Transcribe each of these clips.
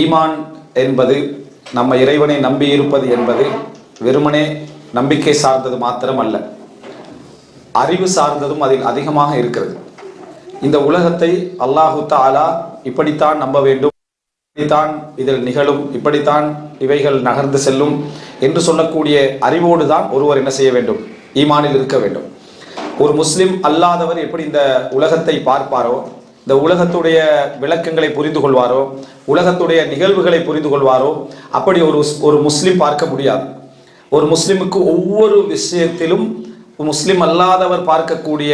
ஈமான் என்பது நம்ம இறைவனை நம்பி இருப்பது என்பது வெறுமனே நம்பிக்கை சார்ந்தது மாத்திரம் அல்ல அறிவு சார்ந்ததும் அதில் அதிகமாக இருக்கிறது. இந்த உலகத்தை அல்லாஹு தாலா இப்படித்தான் நம்ப வேண்டும். இப்படித்தான் இதில் நிகழும். இப்படித்தான் இவைகள் நகர்ந்து செல்லும் என்று சொல்லக்கூடிய அறிவோடு தான் ஒருவர் என்ன செய்ய வேண்டும்? ஈமானில் இருக்க வேண்டும். ஒரு முஸ்லிம் அல்லாதவர் எப்படி இந்த உலகத்தை பார்ப்பாரோ இந்த உலகத்துடைய விளக்கங்களை புரிந்து கொள்வாரோ? உலகத்துடைய நிகழ்வுகளை புரிந்து கொள்வாரோ? அப்படி ஒரு ஒரு முஸ்லீம் பார்க்க முடியாது. ஒரு முஸ்லீமுக்கு ஒவ்வொரு விஷயத்திலும் முஸ்லீம் அல்லாதவர் பார்க்கக்கூடிய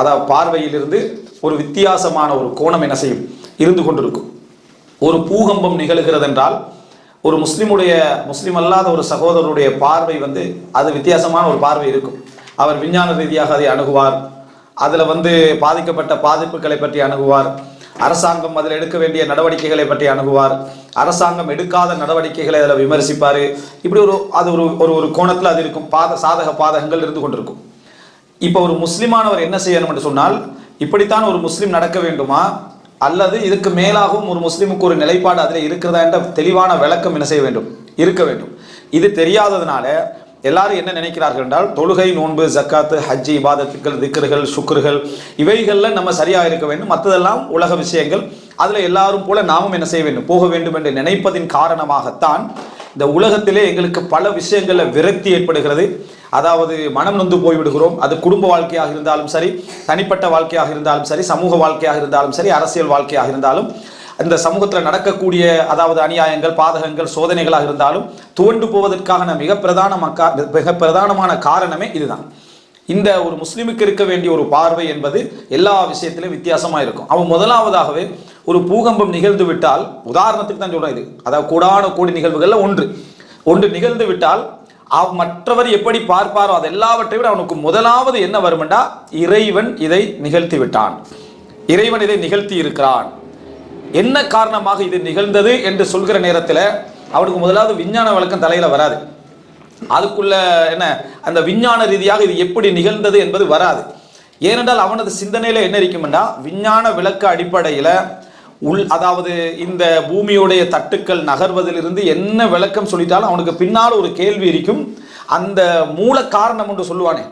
அதாவது பார்வையிலிருந்து ஒரு வித்தியாசமான ஒரு கோணம் என்ன செய்யும்? இருந்து கொண்டிருக்கும். ஒரு பூகம்பம் நிகழ்கிறது என்றால் ஒரு முஸ்லீமுடைய முஸ்லீம் அல்லாத ஒரு சகோதரருடைய பார்வை வந்து அது வித்தியாசமான ஒரு பார்வை இருக்கும். அவர் விஞ்ஞான ரீதியாக அதை அணுகுவார். அதில் வந்து பாதிக்கப்பட்ட பாதிப்புகளை பற்றி அணுகுவார். அரசாங்கம் அதில் எடுக்க வேண்டிய நடவடிக்கைகளை பற்றி அணுகுவார். அரசாங்கம் எடுக்காத நடவடிக்கைகளை அதில் விமர்சிப்பார். இப்படி ஒரு அது ஒரு ஒரு ஒரு கோணத்தில் அது இருக்கும். பாத சாதக பாதகங்கள் இருந்து கொண்டிருக்கும். இப்போ ஒரு முஸ்லிமானவர் என்ன செய்யணும் என்று சொன்னால் இப்படித்தான் ஒரு முஸ்லீம் நடக்க வேண்டுமா? அல்லது இதுக்கு மேலாகவும் ஒரு முஸ்லிமுக்கு ஒரு நிலைப்பாடு அதில் இருக்கிறதா என்ற தெளிவான விளக்கம் என்ன செய்ய வேண்டும்? இருக்க வேண்டும். இது தெரியாததுனால எல்லாரும் என்ன நினைக்கிறார்கள் என்றால் தொழுகை நோன்பு ஜக்காத்து ஹஜ்ஜி இபாதத்துக்கள் திக்கர்கள் சுக்ருகள் இவைகளில் நம்ம சரியாக இருக்க வேண்டும். மற்றதெல்லாம் உலக விஷயங்கள். அதில் எல்லாரும் போல நாமும் என்ன செய்ய வேண்டும்? போக வேண்டும் என்று நினைப்பதின் காரணமாகத்தான் இந்த உலகத்திலே எங்களுக்கு பல விஷயங்களில் விரக்தி ஏற்படுகிறது. அதாவது மனம் நொந்து போய்விடுகிறோம். அது குடும்ப வாழ்க்கையாக இருந்தாலும் சரி தனிப்பட்ட வாழ்க்கையாக இருந்தாலும் சரி சமூக வாழ்க்கையாக இருந்தாலும் சரி அரசியல் வாழ்க்கையாக இருந்தாலும் இந்த சமூகத்தில் நடக்கக்கூடிய அதாவது அநியாயங்கள் பாதகங்கள் சோதனைகளாக இருந்தாலும் துவண்டு போவதற்கான மிக பிரதான மக்கா மிக பிரதானமான காரணமே இதுதான். இந்த ஒரு முஸ்லிமுக்கு இருக்க வேண்டிய ஒரு பார்வை என்பது எல்லா விஷயத்திலும் வித்தியாசமாக இருக்கும். அவன் முதலாவதாகவே ஒரு பூகம்பம் நிகழ்ந்து விட்டால் உதாரணத்துக்கு தான் சொல்கிறேன் இது. அதாவது கூடான கூடி நிகழ்வுகளில் ஒன்று. ஒன்று நிகழ்ந்து விட்டால் மற்றவர் எப்படி பார்ப்பாரோ அது எல்லாவற்றை விட அவனுக்கு முதலாவது என்ன வருமெண்டா? இறைவன் இதை நிகழ்த்தி விட்டான். இறைவன் இதை நிகழ்த்தி இருக்கிறான். என்ன காரணமாக இது நிகழ்ந்தது என்று சொல்கிற நேரத்தில் அவனுக்கு முதலாவது விஞ்ஞான விளக்கம் தலையில் வராது. அதுக்குள்ள என்ன அந்த விஞ்ஞான ரீதியாக இது எப்படி நிகழ்ந்தது என்பது வராது. ஏனென்றால் அவனது சிந்தனையில் என்ன இருக்குமெண்டா விஞ்ஞான விளக்க அடிப்படையில் உள் அதாவது இந்த பூமியுடைய தட்டுக்கள் நகர்வதிலிருந்து என்ன விளக்கம் சொல்லிட்டாலும் அவனுக்கு பின்னால் ஒரு கேள்வி இருக்கும். அந்த மூல காரணம் என்று சொல்லுவானே.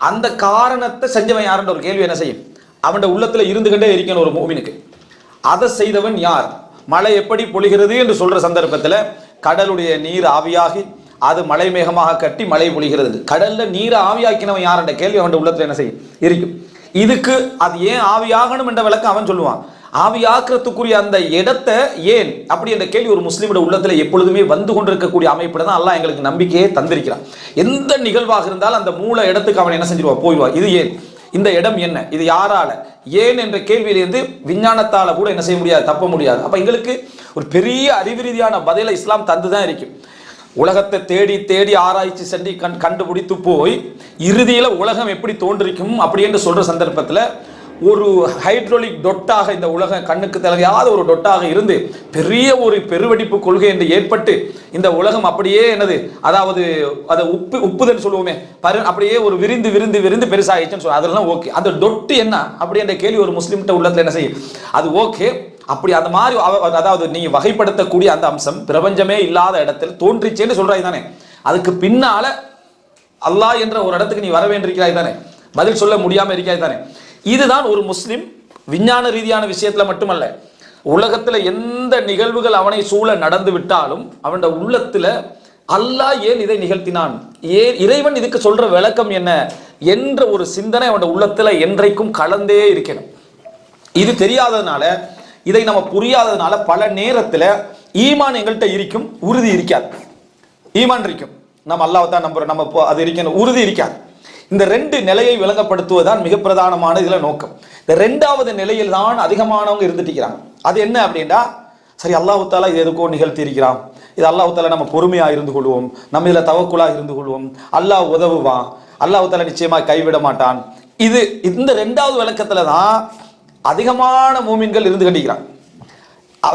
அந்த காரணத்தை செஞ்சவன் யாருன்ற ஒரு கேள்வி என்ன செய்யும்? அவனோட உள்ளத்தில் இருந்துகிட்டே இருக்கணும் ஒரு மூவினுக்கு அதை செய்தவன் யார்? மழை எப்படி பொழிகிறது என்று சொல்ற சந்தர்ப்பத்தில் கடலுடைய நீர் ஆவியாகி அது மலை மேகமாக கட்டி மழை பொழிகிறது. கடல்ல நீரை ஆவியாக்கினவன் யார் என்ற கேள்வி அவன் உள்ளத்துல என்ன செய்யும்? இருக்கும் இதுக்கு அது ஏன் ஆவியாகணும் என்ற விளக்கம் அவன் சொல்லுவான். ஆவியாக்குறதுக்குரிய அந்த இடத்தை ஏன்? அப்படி என்ற கேள்வி ஒரு முஸ்லீமோட உள்ளத்துல எப்பொழுதுமே வந்து கொண்டிருக்கக்கூடிய அமைப்பில் தான் அல்லாஹ் எங்களுக்கு நம்பிக்கையே தந்திருக்கிறான். எந்த நிகழ்வாக இருந்தாலும் அந்த மூல இடத்துக்கு அவன் என்ன செஞ்சிருவான்? போயிடுவான். இது ஏன்? இந்த இடம் என்ன? இது யாரால? ஏன் என்ற கேள்வியிலிருந்து விஞ்ஞானத்தால கூட என்ன செய்ய முடியாது தப்ப முடியாது. அப்ப எங்களுக்கு ஒரு பெரிய அறிவு ரீதியான பதிலை இஸ்லாம் தந்து தான் இருக்கும் உலகத்தை தேடி தேடி ஆராய்ச்சி சென்று கண் கண்டுபிடித்து போய் இறுதியில உலகம் எப்படி தோன்றிருக்கும் அப்படி என்று சொல்ற சந்தர்ப்பத்தில் ஒரு ஹைட்ரோலிக் டொட்டாக இந்த உலகம் கண்ணுக்கு தெரியாத ஒரு டொட்டாக இருந்து பெரிய ஒரு பெருவெடிப்பு கொள்கை என்று ஏற்பட்டு இந்த உலகம் அப்படியே என்னது அதாவது அதை உப்பு உப்புதன் சொல்லுவோமே பரு அப்படியே ஒரு விரிந்து விரிந்து விரிந்து பெருசாகிடுச்சுன்னு சொல்லுவோம். அதெல்லாம் ஓகே அந்த டொட்டு என்ன அப்படி என்ற கேள்வி ஒரு முஸ்லீம்கிட்ட உள்ளத்தில் என்ன செய்யும்? அது ஓகே அப்படி அந்த மாதிரி அதாவது நீங்கள் வகைப்படுத்தக்கூடிய அந்த அம்சம் பிரபஞ்சமே இல்லாத இடத்தில் தோன்றிச்சேன்னு சொல்கிறாய் தானே. அதுக்கு பின்னால அல்லாஹ் என்ற ஒரு இடத்துக்கு நீ வர வேண்டியிருக்கிறாய் தானே. பதில் சொல்ல முடியாமல் இருக்காய் தானே. இதுதான் ஒரு முஸ்லீம் விஞ்ஞான ரீதியான விஷயத்துல மட்டுமல்ல உலகத்துல எந்த நிகழ்வுகள் அவனை சூழ நடந்து விட்டாலும் அவனோட உள்ளத்துல அல்லாஹ் ஏன் இதை நிகழ்த்தினான்? ஏன் இறைவன் இதுக்கு சொல்ற விளக்கம் என்ன என்ற ஒரு சிந்தனை அவனோட உள்ளத்துல என்றைக்கும் கலந்தே இருக்கணும். இது தெரியாததுனால இதை நம்ம புரியாததுனால பல நேரத்துல ஈமான் எங்கள்கிட்ட இருக்கும் உறுதி இருக்காது. ஈமான் இருக்கும். நம்ம அல்லாஹ் தான் நம்புறோம் நம்ம இப்போ அது இருக்கணும் உறுதி இருக்காது. இந்த ரெண்டு நிலையை விளங்கப்படுத்துவதுதான் மிக பிரதானமான இதில் நோக்கம். இந்த ரெண்டாவது நிலையில் தான் அதிகமானவங்க இருந்துட்டு இருக்கிறாங்க. அது என்ன அப்படின்னா சரி அல்லாஹாலா இது எதுக்கோ நிகழ்த்தி இருக்கிறான். இது அல்லாஹ் நம்ம பொறுமையாக இருந்து கொள்வோம். நம்ம இதில் தவக்குலாக இருந்து கொள்வோம். அல்லாஹ் உதவுவான் அல்லாஹ் நிச்சயமாக கைவிட மாட்டான். இது இந்த ரெண்டாவது விளக்கத்தில் தான் அதிகமான மூமின்கள் இருந்து கட்டிக்கிறான்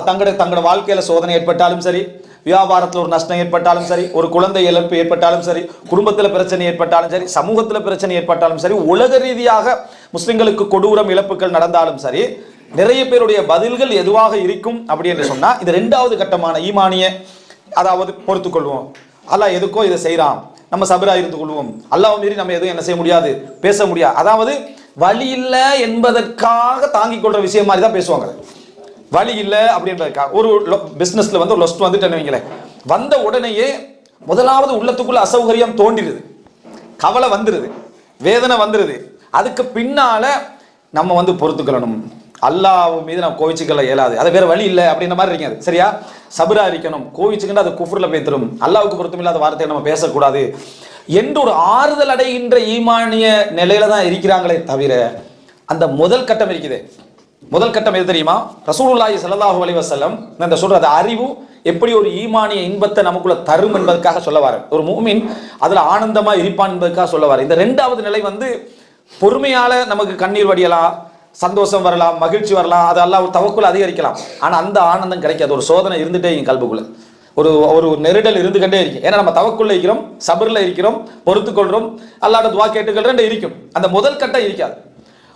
தங்களோட தங்களோட வாழ்க்கையில் சோதனை ஏற்பட்டாலும் சரி வியாபாரத்தில் ஒரு நஷ்டம் ஏற்பட்டாலும் சரி ஒரு குழந்தை இழப்பு ஏற்பட்டாலும் சரி குடும்பத்தில் பிரச்சனை ஏற்பட்டாலும் சரி சமூகத்தில் பிரச்சனை ஏற்பட்டாலும் சரி உலக ரீதியாக முஸ்லிம்களுக்கு கொடூரம் இழப்புகள் நடந்தாலும் சரி நிறைய பேருடைய பதில்கள் எதுவாக இருக்கும் அப்படி என்று சொன்னால் இது ரெண்டாவது கட்டமான ஈமானிய அதாவது பொறுத்துக்கொள்வோம் அல்லாஹ் எதுக்கோ இதை செய்கிறான் நம்ம சபரா இருந்து கொள்வோம். அல்லாஹ் மீறி நம்ம எதுவும் என்ன செய்ய முடியாது பேச முடியாது. அதாவது வழி இல்லை என்பதற்காக தாங்கிக் கொள்கிற விஷயம் மாதிரி தான் பேசுவாங்க. வழி இல்லை அப்படின்றதுக்கா ஒரு பிஸ்னஸ்ல வந்து ஒரு லொஸ்ட் வந்துட்டேன்னு வைங்களேன். வந்த உடனேயே முதலாவது உள்ளத்துக்குள்ள அசௌகரியம் தோண்டிடுது கவலை வந்துடுது வேதனை வந்துடுது அதுக்கு பின்னால நம்ம வந்து பொறுத்துக்கொள்ளணும். அல்லாஹ் மீது நம்ம கோவிச்சுக்கல இயலாது. அது வேற வழி இல்லை அப்படின்ற மாதிரி இருக்கீங்க அது. சரியா? சபரா இருக்கணும். கோவிச்சுக்கிட்டு அது குஃபுரில் போய் தரும் அல்லாவுக்கு பொருத்தமில்லாத வார்த்தையை நம்ம பேசக்கூடாது. என்று ஒரு ஆறுதல் அடைகின்ற ஈமானிய நிலையில தான் இருக்கிறாங்களே தவிர அந்த முதல் கட்டம் இருக்குதே. முதல் கட்டம் எது தெரியுமா? ரசூலுல்லாஹி ஸல்லல்லாஹு அலைஹி வஸல்லம் இந்த சொல்றது அறிவு எப்படி ஒரு ஈமானிய இன்பத்தை நமக்குள்ள தரும் என்பதற்காக சொல்லவார். ஒரு மூமின் அதுல ஆனந்தமா இருப்பான் என்பதற்காக சொல்ல இந்த ரெண்டாவது நிலை வந்து பொறுமையால நமக்கு கண்ணீர் வடியலாம் சந்தோஷம் வரலாம் மகிழ்ச்சி வரலாம் அதெல்லாம் ஒரு தவக்குள்ள அதிகரிக்கலாம். ஆனா அந்த ஆனந்தம் கிடைக்காது. ஒரு சோதனை இருந்துட்டே என் கல்புக்குள்ள. ஒரு ஒரு நெருடல் இருந்துகிட்டே இருக்கும் ஏன்னா நம்ம தவக்குள்ள இருக்கிறோம் சபர்ல இருக்கிறோம் பொறுத்துக்கொள்றோம் அல்லாட துவா கேட்டுக்கொள்றேன் இருக்கும். அந்த முதல் கட்டம் இருக்காது.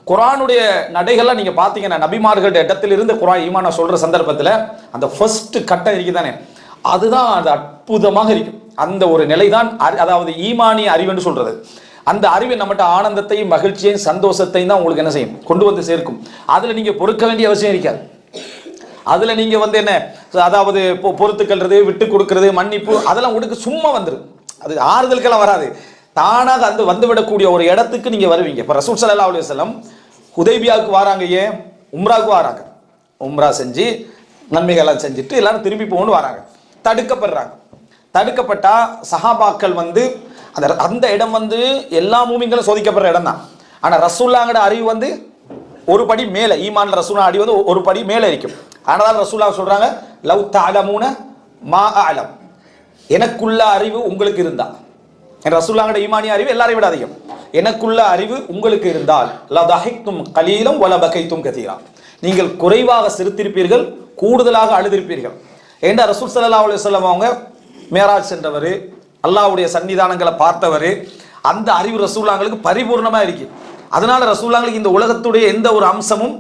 குரானுடைய நடைகள்லாம் நீங்கள் பார்த்தீங்கன்னா நபிமார்கள் இடத்துல இருந்து குரான் ஈமானா சொல்கிற சந்தர்ப்பத்தில் அந்த ஃபர்ஸ்ட் கட்டம் இருக்குதானே? அதுதான் அது அற்புதமாக இருக்கும். அந்த ஒரு நிலைதான் அறி- அதாவது ஈமானிய அறிவுன்னு சொல்கிறது அந்த அறிவு நம்மகிட்ட ஆனந்தத்தையும் மகிழ்ச்சியையும் சந்தோஷத்தையும் தான் உங்களுக்கு என்ன செய்யும்? கொண்டு வந்து சேர்க்கும். அதில் நீங்கள் பொறுக்க வேண்டிய அவசியம் இருக்காது. அதில் நீங்கள் வந்து என்ன? அதாவது பொ- பொறுத்துக்கல்றது விட்டு கொடுக்கறது மன்னிப்பு அதெல்லாம் உங்களுக்கு சும்மா வந்துடும் அது ஆறுதலுக்கெல்லாம் வராது. தானாக அந்த வந்து விடக்கூடிய ஒரு இடத்துக்கு நீங்கள் வருவீங்க. இப்போ ரசூல் ஸல்லல்லாஹு அலைஹி உதவியாவுக்கு வராங்க ஏன்? உம்ராவுக்கு வராங்க. உம்ரா செஞ்சு நன்மைகள்லாம் செஞ்சுட்டு எல்லாரும் திரும்பி போகணும்னு வராங்க. தடுக்கப்படுறாங்க. தடுக்கப்பட்டால் சஹாபாக்கள் வந்து அந்த அந்த இடம் வந்து எல்லா மூமிங்களும் சோதிக்கப்படுற இடம் தான் ஆனால் ரசூல்லாங்கிற அறிவு வந்து ஒரு படி மேலே ஈமான் ரசூலா அடி வந்து ஒரு படி மேலே இருக்கும். ஆனால் ரசூல்லா சொல்கிறாங்க லவ் தஅலமூன மா அலம் எனக்குள்ள அறிவு உங்களுக்கு இருந்தா. என் ரசூல்லாங்கிற ஈமானிய அறிவு எல்லாரையும் விட அதிகம். எனக்குள்ள அறிவு உங்களுக்கு இருந்தால் லதஹிக்தும் கலீலம் வல பகைத்தும் கதீரா நீங்கள் குறைவாக சிரித்திருப்பீர்கள் கூடுதலாக அழுதிருப்பீர்கள். ஏண்டா ரசூல் சல்லா அலி சொல்லம் அவங்க மேராஜ் சென்றவர் அல்லாஹ்வுடைய சன்னிதானங்களை பார்த்தவர் அந்த அறிவு ரசூல்லாங்களுக்கு பரிபூர்ணமாக இருக்கு. அதனால ரசூல்லாங்களுக்கு இந்த உலகத்துடைய எந்த ஒரு அம்சமும்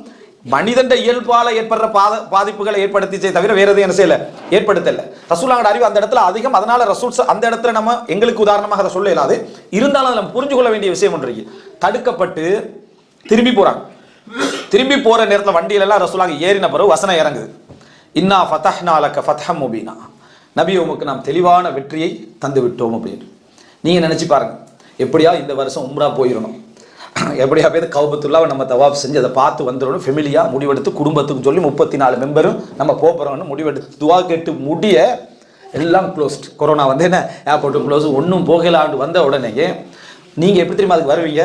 மனிதண்ட இயல்பால ஏற்படுற பாத பாதிப்புகளை ஏற்படுத்திச்சே தவிர வேற எதுவும் என்ன செய்யல? ஏற்படுத்தல. ரசூலாங்கட அறிவு அந்த இடத்துல அதிகம். அதனால ரசூல் அந்த இடத்துல நம்ம எங்களுக்கு உதாரணமாக அதை சொல்ல இயலாது இருந்தாலும் அதில் புரிஞ்சு கொள்ள வேண்டிய விஷயம் ஒன்று தடுக்கப்பட்டு திரும்பி போறாங்க. திரும்பி போற நேரத்தில் வண்டியில எல்லாம் ரசூலாங்க ஏறின பிறகு வசனம் இறங்குது. இன்னா ஃபதஹ்னா லக ஃபத்ஹம் முபீனா. நபி உமக்கு நாம் தெளிவான வெற்றியை தந்து விட்டோம் அப்படின்னு. நீங்க நினைச்சு பாருங்க. எப்படியா இந்த வருஷம் உம்ரா போயிடணும் எப்படியா போய் கௌபத்துல்லாவை நம்ம தவாப் செஞ்சு அதை பார்த்து வந்துடணும் ஃபெமிலியாக முடிவெடுத்து குடும்பத்துக்கு சொல்லி முப்பத்தி நாலு மெம்பரும் நம்ம போகிறோம்னு முடிவெடுத்து துவா கேட்டு முடிய எல்லாம் க்ளோஸ்ட் கொரோனா வந்து என்ன? ஏர்போர்ட்டும் க்ளோஸ் ஒன்றும் போகலான்னு வந்த உடனேயே நீங்கள் எப்படி தெரியுமா அதுக்கு வருவீங்க?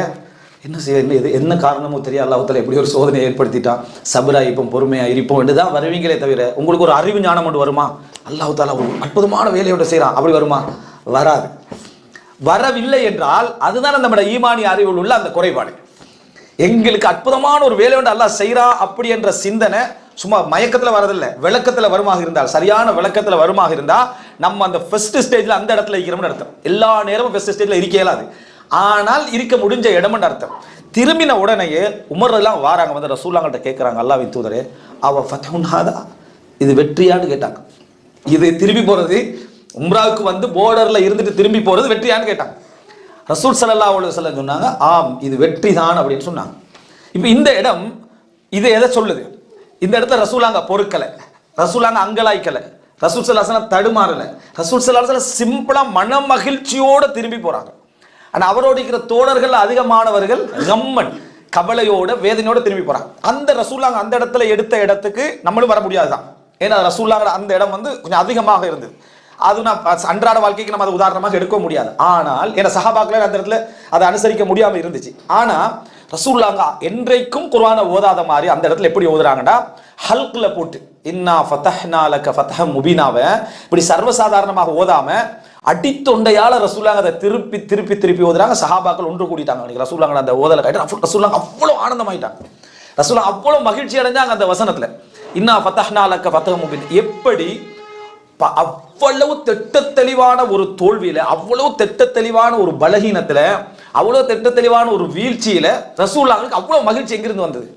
என்ன செய்ய என்ன என்ன காரணமோ தெரியாது. அல்லாஹ்தால எப்படி ஒரு சோதனையை ஏற்படுத்திட்டான். சபரா இப்போ பொறுமையாக இருப்போம் என்று தான் வருவீங்களே தவிர உங்களுக்கு ஒரு அறிவு ஞானம் ஒன்று வருமா? அல்லாஹால ஒரு அற்புதமான வேலையோட செய்கிறான் அப்படி வருமா? வராது. வரவில்லை என்றால் அதுதான் நம்ம ஈமானி அறிவில் உள்ள அந்த குறைபாடு. எங்களுக்கு அற்புதமான ஒரு வேலை ஒன்று அல்லாஹ் செய்கிறா அப்படி என்ற சிந்தனை சும்மா மயக்கத்தில் வரதில்லை விளக்கத்தில் வருமாக இருந்தால் சரியான விளக்கத்தில் வருமாக இருந்தால் நம்ம அந்த ஃபர்ஸ்ட் ஸ்டேஜில் அந்த இடத்துல இருக்கிறோம்னு அர்த்தம். எல்லா நேரமும் ஃபர்ஸ்ட் ஸ்டேஜில் இருக்க இயலாது. ஆனால் இருக்க முடிஞ்ச இடம்னு அர்த்தம். திரும்பின உடனேயே உமர்றதெல்லாம் வாராங்க வந்து ரசூலாங்கள்ட்ட கேட்குறாங்க அல்லாவின் தூதரே அவள் ஃபத்தவுனாதா இது வெற்றியான்னு கேட்டாங்க. இது திரும்பி போகிறது உம்ராவுக்கு வந்து போர்டர்ல இருந்துட்டு திரும்பி போறது வெற்றியான்னு கேட்டாங்க. ரசூல் சல்லா அலைஹி வஸல்லம் சொன்னாங்க ஆம் இது வெற்றி தான் அப்படின்னு சொன்னாங்க. இப்போ இந்த இடம் இது எதை சொல்லுது? இந்த இடத்துல ரசூலாங்க பொறுக்கலை. ரசூலாங்க அங்கலாய்க்கலை. ரசூல் சல்லாசலம் தடுமாறலை. ரசூல் சல்லாசலம் சிம்பிளா மன மகிழ்ச்சியோடு திரும்பி போறாங்க. ஆனால் அவரோடு இருக்கிற தோழர்கள் அதிகமானவர்கள் கம்மன் கவலையோட வேதனையோட திரும்பி போறாங்க. அந்த ரசூலாங்க அந்த இடத்துல எடுத்த இடத்துக்கு நம்மளும் வர முடியாதுதான். ஏன்னா ரசூல்லாங்கிற அந்த இடம் வந்து கொஞ்சம் அதிகமாக இருந்தது. அது நான் அன்றாட வாழ்க்கைக்கு நம்ம அதை உதாரணமாக எடுக்க முடியாது. ஆனால் என சஹாபாக்கள் அந்த இடத்துல அதை அனுசரிக்க முடியாமல் இருந்துச்சு. ஆனால் ரசூல்லாங்க என்றைக்கும் குர்ஆனை ஓதாத மாதிரி அந்த இடத்துல எப்படி ஓதுறாங்கன்னா ஹல்க்ல போட்டு இன்னா ஃபத்தஹ்னாலக்க ஃபத்தஹ முபீனாவை இப்படி சர்வசாதாரணமாக ஓதாம அடித்தொண்டையால் ரசூலாங்க அதை திருப்பி திருப்பி திருப்பி ஓதுறாங்க. சஹாபாக்கள் ஒன்று கூட்டிட்டாங்க அன்னைக்கு ரசூலாங்க அந்த ஓதலை கேட்டு ரசூலாங்க அவ்வளோ ஆனந்தமாயிட்டாங்க. ரசூலா அவ்வளோ மகிழ்ச்சி அடைஞ்சாங்க அந்த வசனத்தில். இன்னா ஃபத்தஹ்னாலக்க ஃபத்தஹ முபீன் எப்படி ப- அவ்வளவு திட்ட தெளிவான ஒரு தோல்வியில அவ்வளவு திட்ட தெளிவான ஒரு பலகீனத்துல அவ்வளவு திட்ட தெளிவான ஒரு வீழ்ச்சியில ரசூல்லாவுக்கு அவ்வளவு மகிழ்ச்சி எங்கிருந்து வந்தது?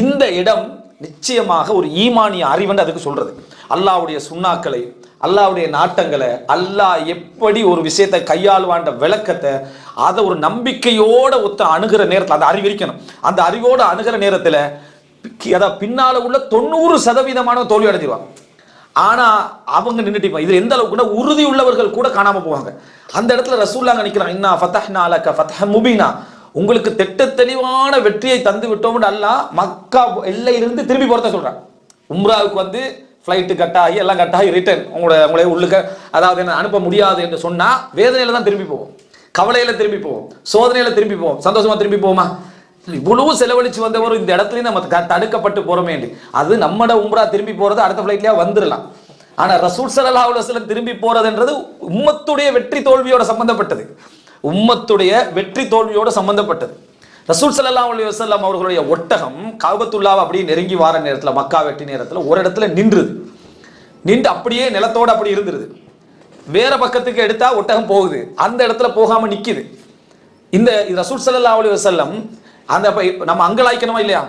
இந்த இடம் நிச்சயமாக ஒரு ஈமானிய அறிவுன்னு அதுக்கு சொல்றது. அல்லாவுடைய சுண்ணாக்களை அல்லாவுடைய நாட்டங்களை அல்லாஹ் எப்படி ஒரு விஷயத்தை கையாளுவான்ற விளக்கத்தை அதை ஒரு நம்பிக்கையோட ஒத்த அணுகிற நேரத்தில் அந்த அறிவிக்கணும். அந்த அறிவோட அணுகிற நேரத்தில் அதாவது பின்னால உள்ள தொண்ணூறு சதவீதமான தோல்வி அடைஞ்சிருவாங்க. ஆனால் அவங்க நின்றுட்டு இது எந்த அளவுக்குன்னா உறுதி உள்ளவர்கள் கூட காணாமல் போவாங்க. அந்த இடத்துல ரசூல்லாங்க நிற்கிறான் இன்னா ஃபத்தஹ்னா அலக்க ஃபத்ஹ முபீனா. உங்களுக்கு திட்ட தெளிவான வெற்றியை தந்து விட்டோம்னு அல்லா மக்கா எல்லையிலிருந்து திரும்பி போகிறத சொல்கிறான் உம்ராவுக்கு வந்து ஃப்ளைட்டு கட் ஆகி எல்லாம் கட் ஆகி ரிட்டர்ன் உங்களோட உங்களை உள்ளுக்க அதாவது என்ன அனுப்ப முடியாது என்று சொன்னால் வேதனையில் தான் திரும்பி போவோம். கவலையில் திரும்பி போவோம். சோதனையில் திரும்பி போவோம். சந்தோஷமா திரும்பி போவோமா? இவ்வளவு செலவழிச்சு வந்தவரும் இந்த இடத்துலயும் நம்ம த- தடுக்கப்பட்டு போறோமே அது நம்மட உம்ரா திரும்பி போறது அடுத்த பிளைட்லயா வந்துடலாம் ஆனா ரசூல் ஸல்லல்லாஹு அலைஹி திரும்பி போறதுன்றது உம்மத்துடைய வெற்றி தோல்வியோட சம்பந்தப்பட்டது. உம்மத்துடைய வெற்றி தோல்வியோட சம்பந்தப்பட்டது. ரசூல் சல்லா அலி வசல்லாம் அவர்களுடைய ஒட்டகம் காபத்துல்லாவை அப்படியே நெருங்கி வார நேரத்தில் மக்கா வெட்டி நேரத்தில் ஒரு இடத்துல நின்றுது. நின்று அப்படியே நிலத்தோடு அப்படி இருந்துருது. வேற பக்கத்துக்கு எடுத்தா ஒட்டகம் போகுது. அந்த இடத்துல போகாம நிக்குது. இந்த ரசூல் சல்லா அலி வசல்லம் அந்த நம்ம அங்கலாய்க்கணுமா இல்லையா?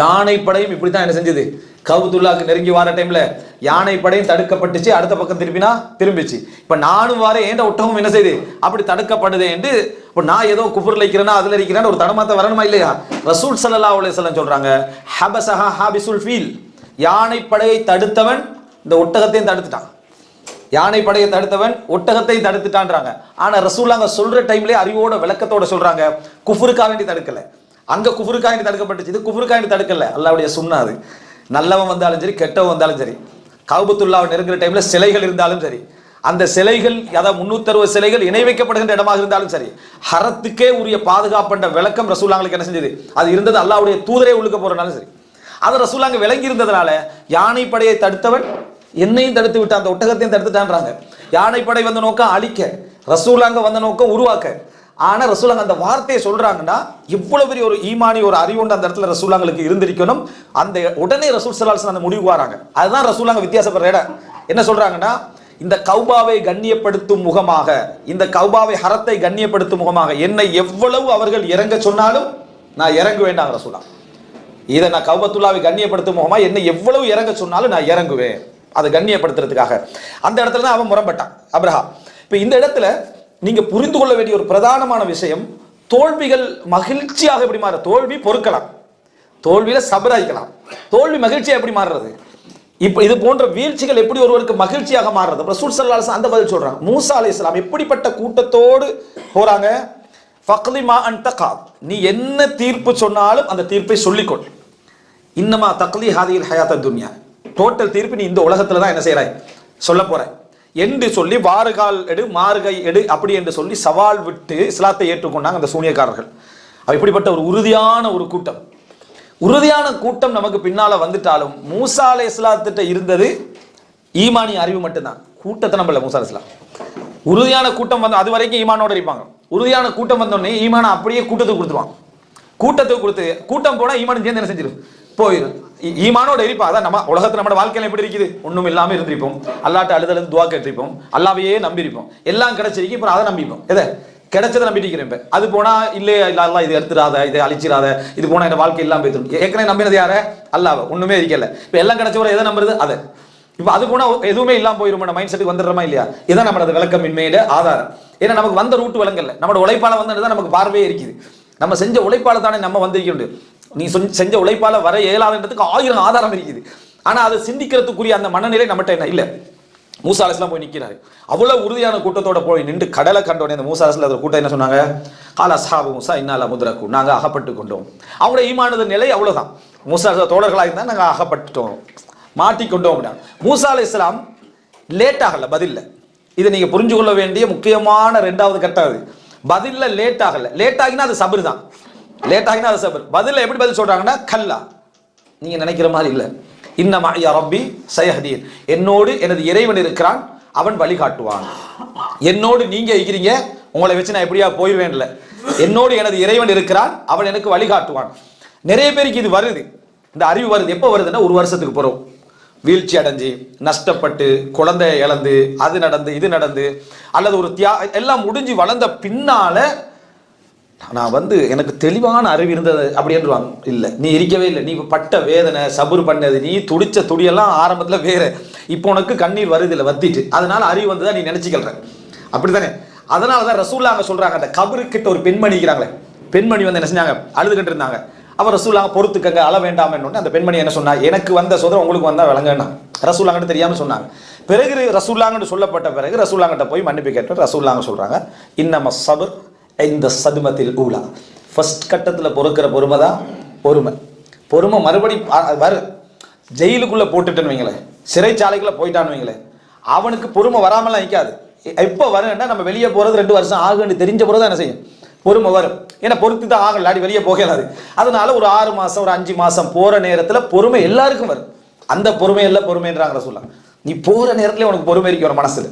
யானை படையும் இப்படி தான் என்ன செஞ்சது? கவுதுல்லாக்கு நெருங்கி வர டைம்ல யானை படையும் தடுக்கப்பட்டுச்சு அடுத்த பக்கம் திரும்பினா திரும்பிச்சு. இப்ப நானும் வார ஏண்ட ஒட்டகம் என்ன செய்யுது அப்படி தடுக்கப்படுது என்று இப்ப நான் ஏதோ குஃபர்ல இருக்கிறேன்னா அதுல இருக்கிறேன்னு ஒரு தடமாத்த வரணுமா இல்லையா? ரசூல் சல்லா அலுவலம் சொல்றாங்க ஹபசஹா ஹாபிசுல் ஃபீல். யானை படையை தடுத்தவன் இந்த ஒட்டகத்தையும் தடுத்துட்டான். யானை படையை தடுத்தவன் ஒட்டகத்தை தடுத்துட்டான்றாங்க. ஆனா ரசூல்லாங்க சொல்ற டைம்லயே அறிவோட விளக்கத்தோட சொல்றாங்க குஃபுருக்கா வேண்டி தடுக்கல. அங்க குஃபுருக்கா வேண்டி தடுக்கப்பட்டுச்சு. இது குஃபுருக்கா வேண்டி தடுக்கல. அல்லாவுடைய சுண்ணா அது. நல்லவன் வந்தாலும் சரி கெட்டவன் வந்தாலும் சரி கவுபத்துல்லாவை நெருங்குற டைம்ல சிலைகள் இருந்தாலும் சரி அந்த சிலைகள் அதாவது முன்னூத்தறுபது சிலைகள் இணை வைக்கப்படுகின்ற இடமாக இருந்தாலும் சரி ஹரத்துக்கே உரிய பாதுகாப்புன்ற விளக்கம் ரசூலாங்களுக்கு என்ன செஞ்சது? அது இருந்தது அல்லாவுடைய தூதரே உள்ளுக்க போறனாலும் சரி. அது ரசூலாங்க விளங்கி இருந்ததுனால யானை படையை தடுத்தவன் என்னையும் தடுத்து விட்டான் அந்த ஒட்டகத்தையும் தடுத்துட்டான்றாங்க. யானைப்படை வந்த நோக்கம் அழிக்க ரசூலாங்க வந்த நோக்கம் உருவாக்க. ஆனால் ரசூலாங்க அந்த வார்த்தையை சொல்கிறாங்கன்னா இவ்வளோ பெரிய ஒரு ஈமானி ஒரு அறிவுண்டு அந்த இடத்துல ரசூலாங்களுக்கு இருந்திருக்கணும். அந்த உடனே ரசூல் சலாஸ் அந்த முடிவுக்கு வராங்க. அதுதான் ரசூலாங்க வித்தியாசப்படுற இடம். என்ன சொல்கிறாங்கன்னா இந்த கௌபாவை கண்ணியப்படுத்தும் முகமாக இந்த கௌபாவை ஹரத்தை கண்ணியப்படுத்தும் முகமாக என்னை எவ்வளவு அவர்கள் இறங்க சொன்னாலும் நான் இறங்க வேண்டாங்க ரசூலா. இதை நான் கௌபத்துல்லாவை கண்ணியப்படுத்தும் முகமாக என்னை எவ்வளவு இறங்க சொன்னாலும் நான் இறங்குவேன். அதை கண்ணியப்படுத்துறதுக்காக. அந்த இடத்துல தான் அவன் முரம்பட்டான் அப்ரஹா. இப்போ இந்த இடத்துல நீங்கள் புரிந்து கொள்ள வேண்டிய ஒரு பிரதானமான விஷயம் தோல்விகள் மகிழ்ச்சியாக எப்படி மாற தோல்வி பொறுக்கலாம். தோல்வியில் சபராய்க்கலாம் தோல்வி மகிழ்ச்சியாக எப்படி மாறுறது? இப்போ இது போன்ற வீழ்ச்சிகள் எப்படி ஒருவருக்கு மகிழ்ச்சியாக மாறுறது? ரசூல் ஸல்லல்லாஹு அந்த பதில் சொல்கிறாங்க மூசா அலைஹிஸ்ஸலாம் எப்படிப்பட்ட கூட்டத்தோடு போகிறாங்க ஃபக்லி மா அன்த நீ என்ன தீர்ப்பு சொன்னாலும் அந்த தீர்ப்பை சொல்லிக்கொள். இன்னமா தக்லி ஹாதியில் ஹயாத்த துன்யா. டோட்டல் தீர்ப்பு நீ இந்த உலகத்துல தான் என்ன செய்றாய் சொல்ல போற என்று சொல்லி வாறுகால் எடு மாறுகை எடு அப்படி என்று சொல்லி சவால் விட்டு இஸ்லாத்தை ஏற்றுக்கொண்டாங்க அந்த சூனியக்காரர்கள். இப்படிப்பட்ட ஒரு உறுதியான ஒரு கூட்டம். உறுதியான கூட்டம் நமக்கு பின்னால வந்துட்டாலும் மூசா அலை இஸ்லாத்திட்ட இருந்தது ஈமானி அறிவு மட்டும்தான். கூட்டத்தை நம்பல மூசா இஸ்லாம். உறுதியான கூட்டம் வந்து அது வரைக்கும் ஈமானோட இருப்பாங்க. உறுதியான கூட்டம் வந்தோடனே ஈமானை அப்படியே கூட்டத்துக்கு கொடுத்துருவான் கூட்டத்துக்கு கொடுத்து கூட்டம் போனா ஈமான் சேர்ந்து என்ன செஞ்சிடும் போயிடும் ஈமானோட இருப்பா அதான் நம்ம உலகத்தில் நம்ம வாழ்க்கையில எப்படி இருக்குது? ஒன்றும் இல்லாமல் இருந்திருப்போம். அல்லாட்ட அழுதழுது துவா கேட்டிருப்போம். அல்லாவையே நம்பியிருப்போம். எல்லாம் கிடைச்சிருக்கு இப்போ அதை நம்பிப்போம். எதை? கிடைச்சதை நம்பிட்டு இருக்கிறேன் அது போனால் இல்லையே இல்ல அல்லா இது எடுத்துடாத இதை அழிச்சிடாத இது போனால் என் வாழ்க்கை இல்லாமல் போயிடும். ஏற்கனவே நம்பினது யார? அல்லாவை ஒன்றுமே இருக்கல இப்போ எல்லாம் கிடைச்சவரை எதை நம்புறது? அதை. இப்போ அது போனால் எதுவுமே இல்லாமல் போயிரும். மைண்ட் செட்டுக்கு வந்துடுறோமா இல்லையா? இதான் நம்மளது விளக்கமின்மையில ஆதாரம். ஏன்னா நமக்கு வந்த ரூட் விளங்கல. நம்மளோட உழைப்பால வந்து நமக்கு பார்வையே இருக்குது. நம்ம செஞ்ச உழைப்பால தானே நம்ம வந்திருக்க நீ செஞ்ச உழைப்பால வர இயலாதுன்றதுக்கு ஆயிரம் ஆதாரம் இருக்குது. ஆனா அதை சிந்திக்கிறதுக்குரிய அந்த மனநிலை நம்மகிட்ட என்ன? இல்ல. மூசாலஸ்லாம் போய் நிற்கிறாரு அவ்வளவு உறுதியான கூட்டத்தோட போய் நின்று கடலை கண்டோடனே அந்த மூசா அலிஸ்ல கூட்டம் என்ன சொன்னாங்க? கால சாபு மூசா இன்னால முதிரக்கு நாங்க அகப்பட்டு கொண்டோம். அவங்களோட ஈமானது நிலை அவ்வளவுதான். மூசா தோழர்களாக இருந்தா நாங்க அகப்பட்டுட்டோம். மாட்டிக்கொண்டோம் அப்படின்னா. மூசா அலி இஸ்லாம் லேட் ஆகல பதில்ல. இதை நீங்க புரிஞ்சு கொள்ள வேண்டிய முக்கியமான ரெண்டாவது கட்டம் அது. பதில்ல லேட் ஆகல. லேட் ஆகினா அது சபர் தான் லேட் ஆகினா அது சபர். பதில்ல எப்படி பதில் சொல்றாங்கன்னா கல்லா. நீங்க நினைக்கிற மாதிரி இல்லை. இன்னமா யா ரப்பி சயஹதீன். என்னோடு எனது இறைவன் இருக்கிறான் அவன் வழிகாட்டுவான். என்னோடு நீங்க இருக்கிறீங்க உங்களை வச்சு நான் எப்படியா போயிடுவேன்ல என்னோடு எனது இறைவன் இருக்கிறான் அவன் எனக்கு வழிகாட்டுவான். நிறைய பேருக்கு இது வருது. இந்த அறிவு வருது. எப்போ வருதுன்னா ஒரு வருஷத்துக்கு போகிறோம் வீழ்ச்சி அடைஞ்சு நஷ்டப்பட்டு குழந்தைய இழந்து அது நடந்து இது நடந்து அல்லது ஒரு தியா எல்லாம் முடிஞ்சு வளர்ந்த பின்னால நான் வந்து எனக்கு தெளிவான அறிவு இருந்தது அப்படின்றாங்க இல்லை. நீ இருக்கவே இல்லை. நீ பட்ட வேதனை சபுர் பண்ணது நீ துடிச்ச துடியெல்லாம் ஆரம்பத்தில் வேறு. இப்போ உனக்கு கண்ணீர் வருது இல்லை வத்திட்டு. அதனால அறிவு தான் நீ நினச்சிக்கல்ற. அப்படித்தானே? அதனால தான் ரசூல்லாங்க சொல்கிறாங்க அந்த கபருக்கிட்ட ஒரு பெண்மணி இருக்கிறாங்களே. பெண்மணி வந்து என்ன செஞ்சாங்க? அழுதுகிட்டு இருந்தாங்க அவர் ரசூல்லாங்க பொறுத்துக்கங்க அள வேண்டாமன்னு அந்த பெண்மணி என்ன சொன்னா எனக்கு வந்த சோதரம் உங்களுக்கு வந்தால் விளங்கண்ணா ரசூல்லாங்கிட்ட தெரியாமல் சொன்னாங்க. பிறகு ரசூல்லாங்கன்னு சொல்லப்பட்ட பிறகு ரசூல்லாங்கிட்ட போய் மன்னிப்பு கேட்டு ரசூல்லாங்க சொல்கிறாங்க இன்னம சபர் இந்த சதுமத்தில் ஊலா. ஃபர்ஸ்ட் கட்டத்தில் பொறுக்கிற பொறுமை தான் பொறுமை. பொறுமை மறுபடி வரு. ஜெயிலுக்குள்ளே போட்டுட்டேன்னு வைங்களேன். சிறைச்சாலைக்குள்ளே போயிட்டான்னு வைங்களேன். அவனுக்கு பொறுமை வராமலாம் நிற்காது எப்போ வரும்னா நம்ம வெளியே போகிறது ரெண்டு வருஷம் ஆகுன்னு தெரிஞ்ச பிறகு தான் என்ன செய்யும்? பொறுமை வரும். ஏன்னா பொறுத்து தான் ஆகல அடி வெளியே போகலாது அதனால ஒரு ஆறு மாதம் ஒரு அஞ்சு மாதம் போகிற நேரத்தில் பொறுமை எல்லாருக்கும் வரும். அந்த பொறுமை எல்லாம் பொறுமைன்றாங்கிற சொல்லலாம் நீ போகிற நேரத்தில் உனக்கு பொறுமை இருக்கணும் மனசில்.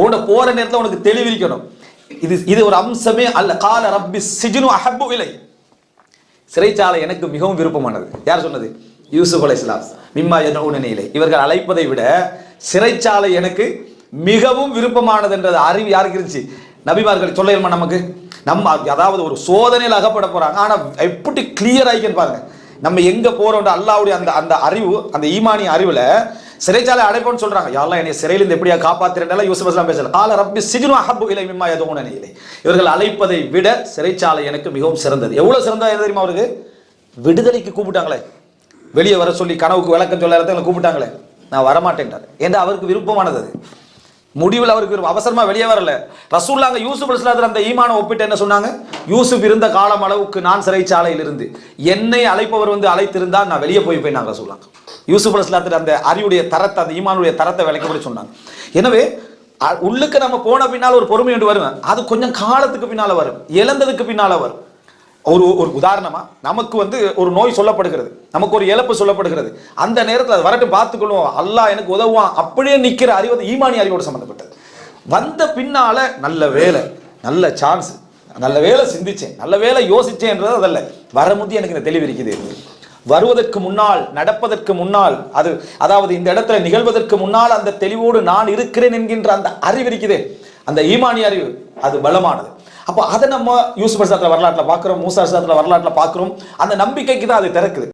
உன்னோட போகிற நேரத்தில் உனக்கு தெளிவிக்கணும் இது இது ஒரு அம்சமே அல்ல. கால ரப்பி சிஜினு அஹப்பு இலை. சிறைச்சாலை எனக்கு மிகவும் விருப்பமானது. யார் சொன்னது? யூசுப் அலை இஸ்லாம் மிம்மா உடனே இவர்கள் அழைப்பதை விட சிறைச்சாலை எனக்கு மிகவும் விருப்பமானது என்றது அறிவு யாருக்கு இருந்துச்சு? நபிமார்கள். சொல்ல நமக்கு? நம்ம அதாவது ஒரு சோதனையில் அகப்பட போறாங்க. ஆனா எப்படி கிளியர் ஆகிக்கன்னு பாருங்க. நம்ம எங்க போறோம் அல்லாவுடைய அந்த அந்த அறிவு அந்த ஈமானிய அறிவுல சிறைச்சாலை அடைப்போம்னு சொல்றாங்க. யாரெல்லாம் என்னை சிறையிலிருந்து எப்படியா காப்பாத்துறேன் யூசுப் அஸ்லாம் பேசல. கால ரப்பி சிஜ்னு அஹப்பு இலை மிம்மா எதுவும் இல்லை இவர்கள் அழைப்பதை விட சிறைச்சாலை எனக்கு மிகவும் சிறந்தது. எவ்வளவு சிறந்தது தெரியுமா அவருக்கு? விடுதலைக்கு கூப்பிட்டாங்களே. வெளியே வர சொல்லி கனவுக்கு விளக்கம் சொல்ல இடத்துல கூப்பிட்டாங்களே. நான் வரமாட்டேன்றார். ஏன்னா அவருக்கு விருப்பமானது முடிவில் அவருக்கு அவசரமா வெளியே வரல. ரசூல்லாங்க யூசுப் அலிஸ்லாத்தில் அந்த ஈமான ஒப்பிட்டு என்ன சொன்னாங்க? யூசுப் இருந்த காலம் அளவுக்கு நான் சிறைச்சாலையில் இருந்து என்னை அழைப்பவர் வந்து அழைத்திருந்தால் நான் வெளியே போய் போய் நாங்கள் சொல்லாங்க யூசுப் அலிஸ்லாத்தில் அந்த அறிவுடைய தரத்தை அந்த ஈமானுடைய தரத்தை விளக்கப்படி சொன்னாங்க. எனவே அ- உள்ளுக்கு நம்ம போன பின்னால் ஒரு பொறுமை என்று வருவேன். அது கொஞ்சம் காலத்துக்கு பின்னால் வரும். இழந்ததுக்கு பின்னால் வரும். ஒரு ஒரு உதாரணமா நமக்கு வந்து ஒரு நோய் சொல்லப்படுகிறது. நமக்கு ஒரு இழப்பு சொல்லப்படுகிறது. அந்த நேரத்தில் அது வரட்டும் பார்த்துக்கொள்வோம். அல்லாஹ் எனக்கு உதவுவான். அப்படியே நிற்கிற அறிவு வந்து ஈமானி அறிவோடு சம்மந்தப்பட்டது வந்த பின்னால நல்ல வேலை நல்ல சான்ஸ் நல்ல வேலை சிந்திச்சேன் நல்ல வேலை யோசிச்சேன்றது அதல்ல. வரமுதி எனக்கு இந்த தெளிவு இருக்குது. வருவதற்கு முன்னால் நடப்பதற்கு முன்னால் அது அதாவது இந்த இடத்துல நிகழ்வதற்கு முன்னால் அந்த தெளிவோடு நான் இருக்கிறேன் என்கின்ற அந்த அறிவு இருக்குதே. அந்த ஈமானி அறிவு அது பலமானது. அப்போ அதை நம்ம யூசுப் வரலாற்றில் பார்க்குறோம் மூசா வரலாற்றில் பார்க்குறோம். அந்த நம்பிக்கைக்கு தான் அது திறக்குது.